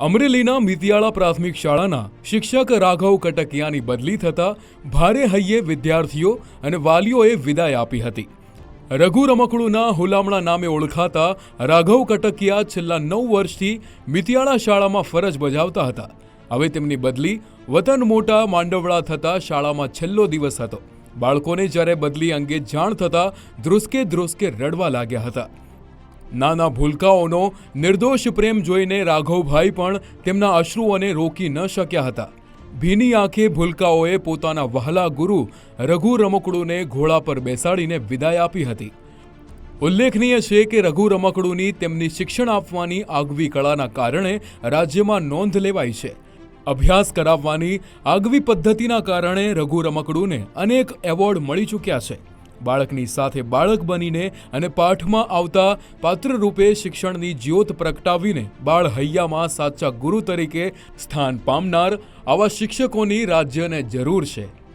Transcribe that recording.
અમરેલીના મિતિયાળા પ્રાથમિક શાળાના શિક્ષક રાઘવ કટકિયાની બદલી થતા ભારે હૈયે વિદ્યાર્થીઓ અને વાલીઓએ વિદાય આપી હતી. રઘુ રમકડુના હુલામણા નામે ઓળખાતા રાઘવ કટકિયા છેલ્લા નવ વર્ષથી મિતિયાળા શાળામાં ફરજ બજાવતા હતા. હવે તેમની બદલી વતન મોટા માંડવડા થતા શાળામાં છેલ્લો દિવસ હતો. બાળકોને જ્યારે બદલી અંગે જાણ થતાં ધ્રુસકે ધ્રુસકે રડવા લાગ્યા હતા. નાના ભૂલકાઓનો નિર્દોષ પ્રેમ જોઈને રાઘવભાઈ પણ તેમના અશ્રુઓને રોકી ન શક્યા હતા. ભીની આંખે ભૂલકાઓએ પોતાના વહાલા ગુરુ રઘુ રમકડુને ઘોડા પર બેસાડીને વિદાય આપી હતી. ઉલ્લેખનીય છે કે રઘુ રમકડુની તેમની શિક્ષણ આપવાની આગવી કળાના કારણે રાજ્યમાં નોંધ લેવાઈ છે. અભ્યાસ કરાવવાની આગવી પદ્ધતિના કારણે રઘુ રમકડુને અનેક એવોર્ડ મળી ચૂક્યા છે. બાળકની સાથે બાળક બનીને અને પાઠમાં આવતા પાત્ર રૂપે શિક્ષણની જ્યોત પ્રગટાવીને બાળ હૈયામાં સાચા ગુરુ તરીકે સ્થાન પામનાર આવા શિક્ષકોની રાજ્યને જરૂર છે.